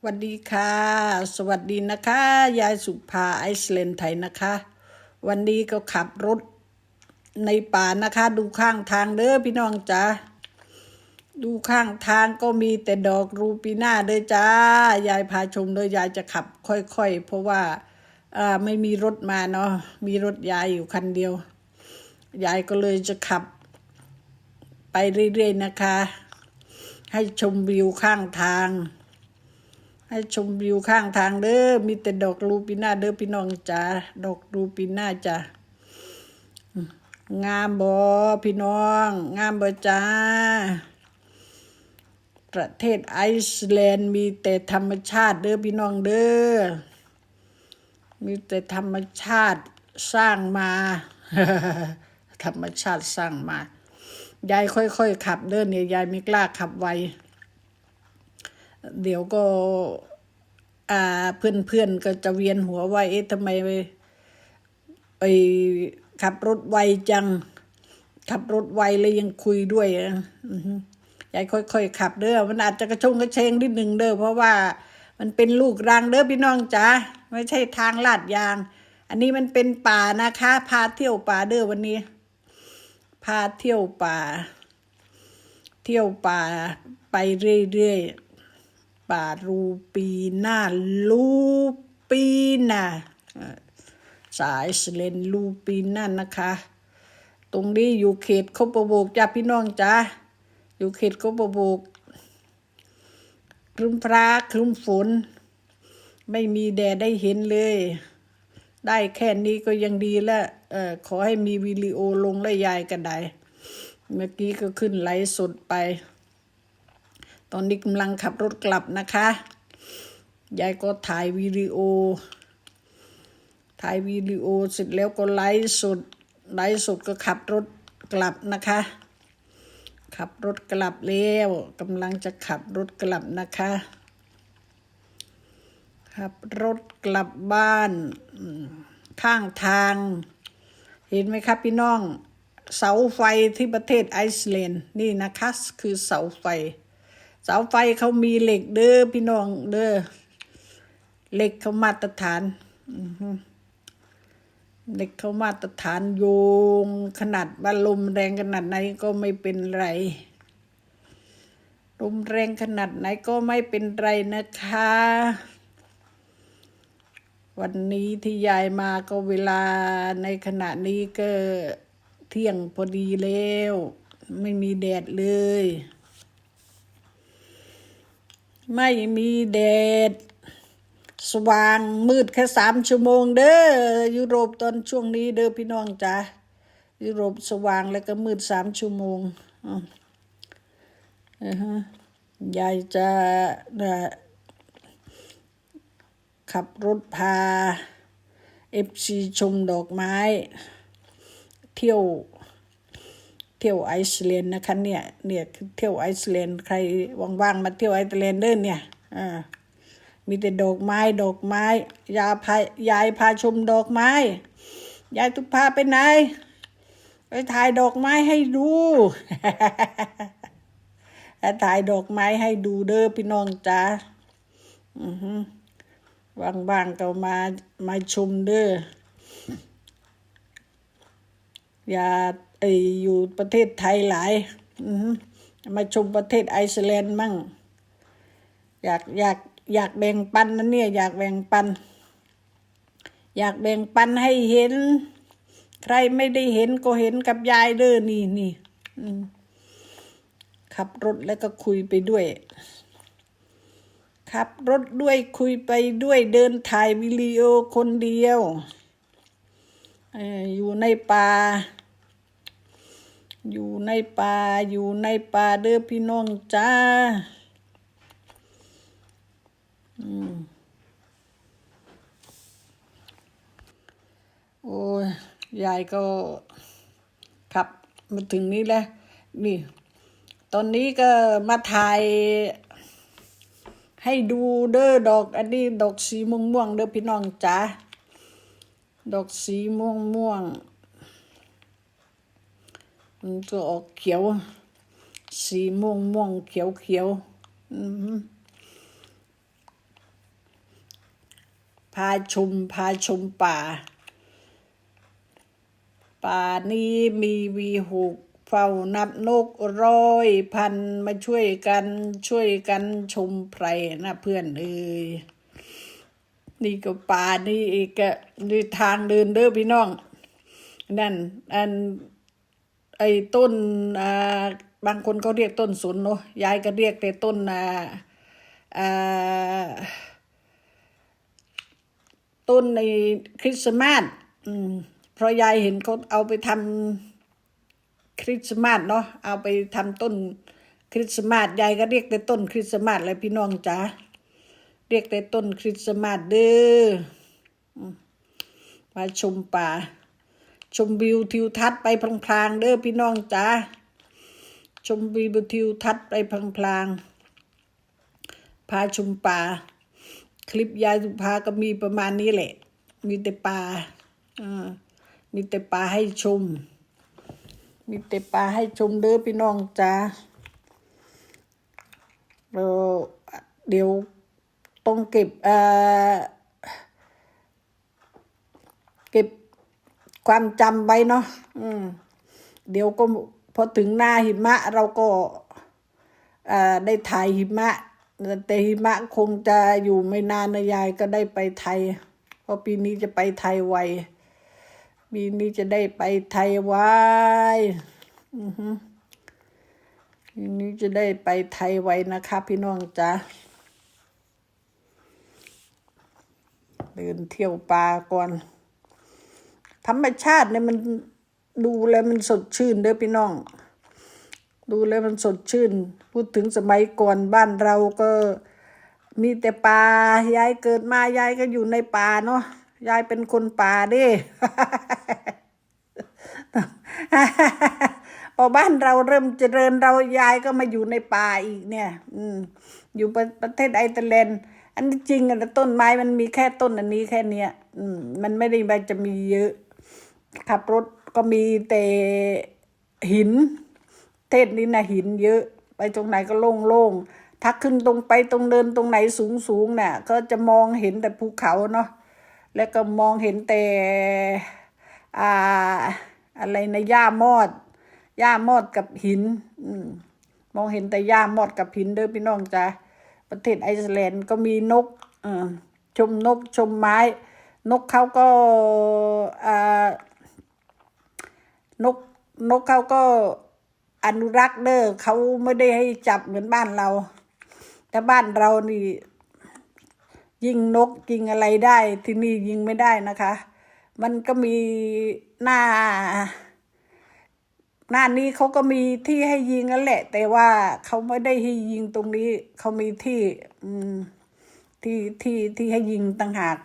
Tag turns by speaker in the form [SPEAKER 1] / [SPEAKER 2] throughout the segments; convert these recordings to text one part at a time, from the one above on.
[SPEAKER 1] สวัสดีค่ะ สวัสดีนะคะ ยายสุภาไอซ์แลนด์ไทยนะคะ วันนี้ก็ขับรถในป่านะคะ ดูข้างทางเด้อพี่น้องจ๋าดูข้างทางก็มีแต่ดอกรูปีหน้าเด้อจ้ายายพาชมเลยยายจะขับค่อยๆ เพราะว่าอ่าไม่มีรถมาเนาะมีรถยายอยู่คันเดียวยายก็เลยจะขับ ไปเรื่อยๆนะคะ ให้ชมวิวข้างทาง ให้ชมวิวข้างทางเด้อมีแต่ดอกลูปิน่าเด้อพี่น้องจ๋าดอกลูปิน่าจ้ะงามบ่พี่น้อง งามบ่จ้า ประเทศไอซ์แลนด์มีแต่ธรรมชาติเด้อพี่น้องเด้อมีแต่ธรรมชาติสร้างมา ธรรมชาติสร้างมายายค่อยๆขับเด้อเนี่ยยายไม่กล้าขับไว เดี๋ยวก็อ่าเพื่อนๆก็จะเวียนหัวว่าเอ๊ะทำไมไปไปขับรถไวจัง ขับรถไวเลยยังคุยด้วยอะอือยายค่อยๆขับเด้อมันอาจจะกระชงกระเชงนิดหนึ่งเด้อเพราะว่ามันเป็นลูกรังเด้อพี่น้องจ๋าไม่ใช่ทางลาดยาง อันนี้มันเป็นป่านะคะ พาเที่ยวป่าเด้อวันนี้ พาเที่ยวป่า เที่ยวป่าไปเรื่อยๆ รูปีนาลูปีน่ะเอ่อสายสเลนลูปีน่านะคะ ตรงนี้อยู่เขตคบประโบกจ้าพี่น้องจ้าอยู่เขตคบประโบกครึ้มฟ้าครึ้มฝน ไม่มีแดดได้เห็นเลย ได้แค่นี้ก็ยังดีแล้วเออขอให้มีวิดีโอลงและยายกันได้ เมื่อกี้ก็ขึ้นไลฟ์สดไป ตอนนี้กำลังขับรถกลับนะคะ ยายก็ถ่ายวิดีโอ ถ่ายวิดีโอเสร็จแล้วก็ไลฟ์สด ไลฟ์สดก็ขับรถกลับนะคะ ขับรถกลับแล้วกำลังจะขับรถกลับนะคะ ขับรถกลับบ้าน ข้างทาง เห็นไหมครับพี่น้อง เสาไฟที่ประเทศไอซ์แลนด์นี่นะคะ คือเสาไฟ สาไฟเขามีเหล็กเด้อพี่น้องเด้อเหล็กเขามาตรฐานเหล็กเขามาตรฐานโยง ขนาดว่าลมแรงขนาดไหนก็ไม่เป็นไรลมแรงขนาดไหนก็ไม่เป็นไรนะคะ วันนี้ที่ยายมาก็เวลาในขณะนี้ก็เที่ยงพอดีแล้ว ไม่มีแดดเลย ไม่มีแดด สว่างมืดแค่สามชั่วโมงเด้อยุโรปตอนช่วงนี้เด้อพี่น้องจ้ายุโรปสว่างแล้วก็มืดสามชั่วโมงอะฮะยายจะนะขับรถพาเอฟซีชมดอกไม้ เที่ยว เที่ยวไอซ์แลนด์นะคะเนี่ยเนี่ยเที่ยวไอซ์แลนด์ใครว่างๆมาเที่ยวไอซ์แลนด์เด้อเนี่ยอ่ามีแต่ดอกไม้ดอกไม้ยาพายายพาชมดอกไม้ ยายทุกพาไปไหนไปถ่ายดอกไม้ให้ดูถ่ายดอกไม้ให้ดูเด้อพี่น้องจ้าอือฮึว่างๆก็มามาชมเด้อ อย่าไออยู่ประเทศไทยหลายมาชมประเทศไอซ์แลนด์มั่ง อยากอยากอยากแบ่งปันนะเนี่ยอยากแบ่งปัน อยากแบ่งปันให้เห็น ใครไม่ได้เห็นก็เห็นกับยายเด้อนี่นี่ขับรถแล้วก็คุยไปด้วย ขับรถด้วยคุยไปด้วยเดินถ่ายวิดีโอคนเดียวอออยู่ในป่า อยู่ในป่าอยู่ในป่าเด้อพี่น้องจ้า อืมโอ้ยยายก็ขับมาถึงนี้แล้ว นี่ ตอนนี้ก็มาถ่าย ให้ดูเด้อดอก อันนี้ดอกสีม่วงม่วงเด้อพี่น้องจ๋าดอกสีม่วงม่วง มันก็ออกเขียว สีม่วงม่วงเขียวเขียวๆอือหือาชมพาชมป่า ป่านี้มีวีหกเฝ้านับนกร้อยพันมาช่วยกันช่วยกันชมไพรนะเพื่อนเอ้ยนี่ก็ป่านี่อีกอะนี่ทางเดินเด้อพี่น้อง นั่น อัน ไอ้ต้นอ่าบางคนเขาเรียกต้นสนเนาะยายก็เรียกแต่ต้นอ่าอ่าต้นในคริสต์มาสอืมเพราะยายเห็นเขาเอาไปทำคริสต์มาสเนาะเอาไปทำต้นคริสต์มาสยายก็เรียกแต่ต้นคริสต์มาสเลยพี่น้องจ๋าเรียกแต่ต้นคริสต์มาสเด้อมาชมป่า ชมวิวทิวทัศน์ไปพลางๆเด้อพี่น้องจ๋าชมวิวทิวทัศน์ไปพลางๆพาชมป่า คลิปยายสุภาก็มีประมาณนี้แหละ มีแต่ป่าอ่ามีแต่ป่าให้ชม มีแต่ป่าให้ชมเด้อพี่น้องจ๋าเราเดี๋ยวต้องเก็บเอ่อเก็บ ความจำไว้เนาะอืม เดี๋ยวก็พอถึงหน้าหิมะ เราก็ได้ถ่ายหิมะ แต่หิมะคงจะอยู่ไม่นานนะยายก็ได้ไปไทย เพราะปีนี้จะไปไทยไวปีนี้จะได้ไปไทยไวอือฮึปีนี้จะได้ไปไทยไวนะคะ พี่น้องจ๊ะเดินเที่ยวป่าก่อน ธรรมชาติเนี่ยมันดูแล้วมันสดชื่นเด้อพี่น้อง ดูแล้วมันสดชื่น พูดถึงสมัยก่อนบ้านเราก็มีแต่ป่ายายเกิดมายายก็อยู่ในป่าเนาะยายเป็นคนป่าเด้พอบ้านเราเริ่มเจริญเรายายก็มาอยู่ในป่าอีกเนี่ย อืม อยู่ประประเทศไอร์แลนด์อันจริงอะนะต้นไม้มันมีแค่ต้นอันนี้แค่เนี้ย อืม มันไม่ได้มันจะมีเยอะ ขับรถก็มีแต่หิน เทศนี้นะหินเยอะ ไปตรงไหนก็โล่งๆถ้าขึ้นตรงไปตรงเดินตรงไหนสูงๆน่ะก็จะมองเห็นแต่ภูเขาเนาะแล้วก็มองเห็นแต่อ่าอะไรนะหญ้ามอดหญ้ามอดกับหินอืมมองเห็นแต่หญ้ามอดกับหินเด้อพี่น้องจ้ะประเทศไอซ์แลนด์ก็มีนกเออชมนกชมไม้ นกเขาก็อ่า นกนกเขาก็อนุรักษ์เด้อเขาไม่ได้ให้จับเหมือนบ้านเรา แต่บ้านเรานี่ ยิงนกยิงอะไรได้ ที่นี่ยิงไม่ได้นะคะ มันก็มีหน้า หน้านี้เขาก็มีที่ให้ยิงนั่นแหละ แต่ว่าเขาไม่ได้ให้ยิงตรงนี้เขามีที่อืมที่ที่ที่ให้ยิงต่างหาก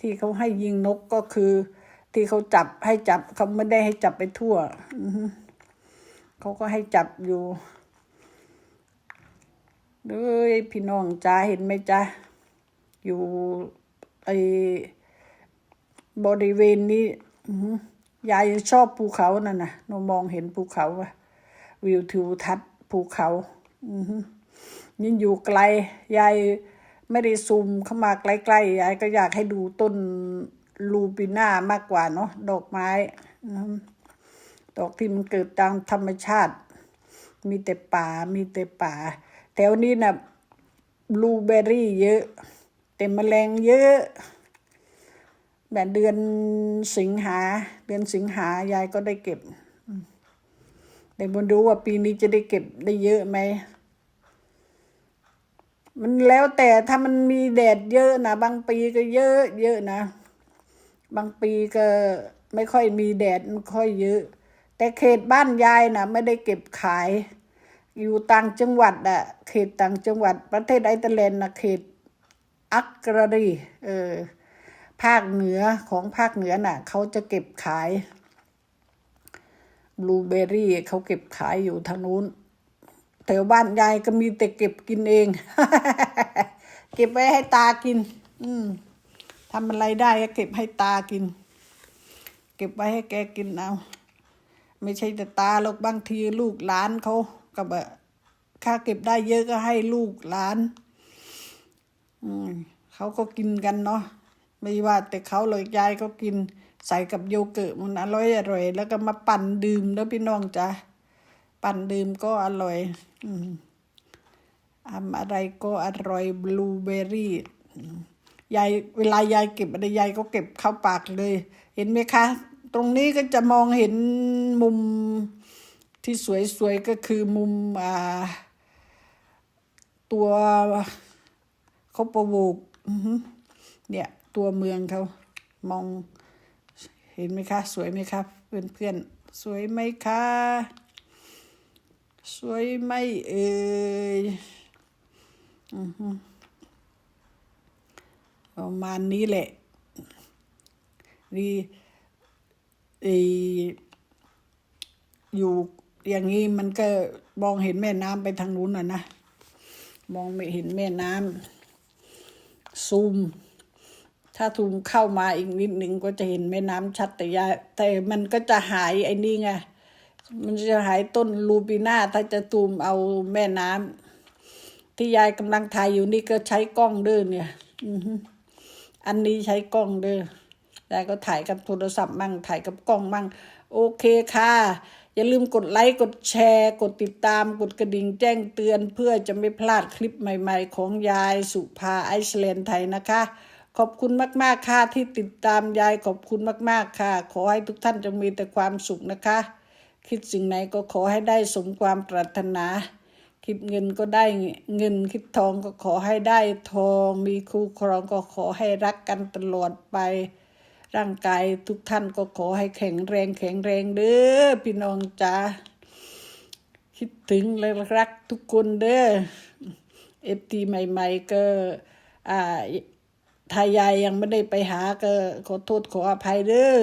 [SPEAKER 1] ที่เขาให้ยิงนกก็คือ ที่เขาจับให้จับเขาไม่ได้ให้จับไปทั่วเขาก็ให้จับอยู่เด้ยพี่น้องจ้าเห็นไหมจ้าอยู่ไอ้บริเวณนี้ยายชอบภูเขานั่นนะหนูมองเห็นภูเขาวิวทิวทัศน์ภูเขาอืยิ่งอยู่ไกล ยายไม่ได้ซูมเข้ามาใกล้ๆยายก็อยากให้ดูต้น ลูปิน่ามากกว่าเนาะดอกไม้อือฮึดอกที่มันเกิดตามธรรมชาติ มีแต่ป่ามีแต่ป่าแถวนี้นะ่ะบลูเบอรี่เยอะ แต่แมลงเยอะแบบเดือนสิงหา เดือนสิงหายายก็ได้เก็บอืมแต่มาดูว่าปีนี้จะได้เก็บได้เยอะไหมมันแล้วแต่ถ้ามันมีแดดเยอะนะบางปีก็เยอะเยอะนะ บางปีก็ไม่ค่อยมีแดดไม่ค่อยเยอะ แต่เขตบ้านยายนะไม่ได้เก็บขาย อยู่ต่างจังหวัดอะเขตต่างจังหวัด ประเทศไอร์แลนด์นะเขตอักกรดีเออภาคเหนือของภาคเหนือน่ะ เขาจะเก็บขายบลูเบอร์รี่เขาเก็บขายอยู่ทางนู้นแถวบ้านยายก็มีแต่เก็บกินเอง เก็บไว้ให้ตากิน อืม ทำอะไรได้ก็เก็บให้ตากิน เก็บไว้ให้แกกินเอา ไม่ใช่แต่ตาหรอกบางทีลูกหลานเขาก็แบค่าเก็บได้เยอะก็ให้ลูกหลาน อืมเขาก็กินกันเนาะไม่ว่าแต่เขาเลยยายก็กินใส่กับโยเกิร์ตมันอร่อยอร่อย แล้วก็มาปั่นดื่มแล้วพี่น้องจ้ะปั่นดื่มก็อร่อย อืมทำอะไรก็อร่อยบลูเบอร์รี่ ยายเวลายายเก็บอะไรยายก็เก็บเข้าปากเลย เห็นไหมคะ ตรงนี้ก็จะมองเห็นมุมที่สวยๆก็คือมุมอ่าตัวเขาประโวกเนี่ยตัวเมืองเขามองเห็นไหมคะ สวยไหมครับเพื่อนๆ สวยไหมคะสวยไหมเอ่ยอือหือ ประมาณนี้แหละนี่อยู่อย่างนี้มันก็มองเห็นแม่น้ำไปทางนู้นน่ะนะ มองไม่เห็นแม่น้ำซูม ถ้าซูมเข้ามาอีกนิดหนึ่งก็จะเห็นแม่น้ำชัดแต่ยาแต่มันก็จะหายไอ้นี่ไงมันจะหายต้นลูปิน่าถ้าจะตูมเอาแม่น้ำที่ยายกำลังถ่ายอยู่นี่ก็ใช้กล้องเด้อเนี่ย อือ อันนี้ใช้กล้องเด้อยายก็ถ่ายกับโทรศัพท์มั่งถ่ายกับกล้องมั่ง โอเคค่ะ อย่าลืมกดไลค์กดแชร์ กดติดตามกดกระดิ่งแจ้งเตือน เพื่อจะไม่พลาดคลิปใหม่ๆ ของยายสุภาไอซ์แลนด์ไทยนะคะ ขอบคุณมากๆค่ะที่ติดตามยายขอบคุณมากๆค่ะ ขอให้ทุกท่านจงมีแต่ความสุขนะคะ คิดสิ่งไหนก็ขอให้ได้สมความปรารถนา คิดเงินก็ได้เงินคิดทองก็ขอให้ได้ทอง มีคู่ครองก็ขอให้รักกันตลอดไป ร่างกายทุกท่านก็ขอให้แข็งแรงแข็งแรงเด้อพี่น้องจ้าคิดถึงและรักทุกคนเด้อเอฟทีใหม่ ๆ ก็อ่าถ้ายายยังไม่ได้ไปหาก็ ขอโทษขออภัยเด้อ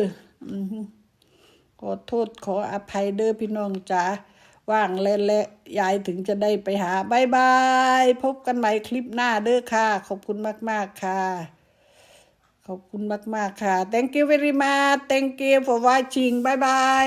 [SPEAKER 1] ขอโทษขออภัยเด้อพี่น้องจ๋า ว่างและและยายถึงจะได้ไปหาบายบาย พบกันใหม่คลิปหน้าเด้อค่ะ ขอบคุณมาก ๆ ค่ะ ขอบคุณมาก ๆ ค่ะ thank you very much thank you for watching bye bye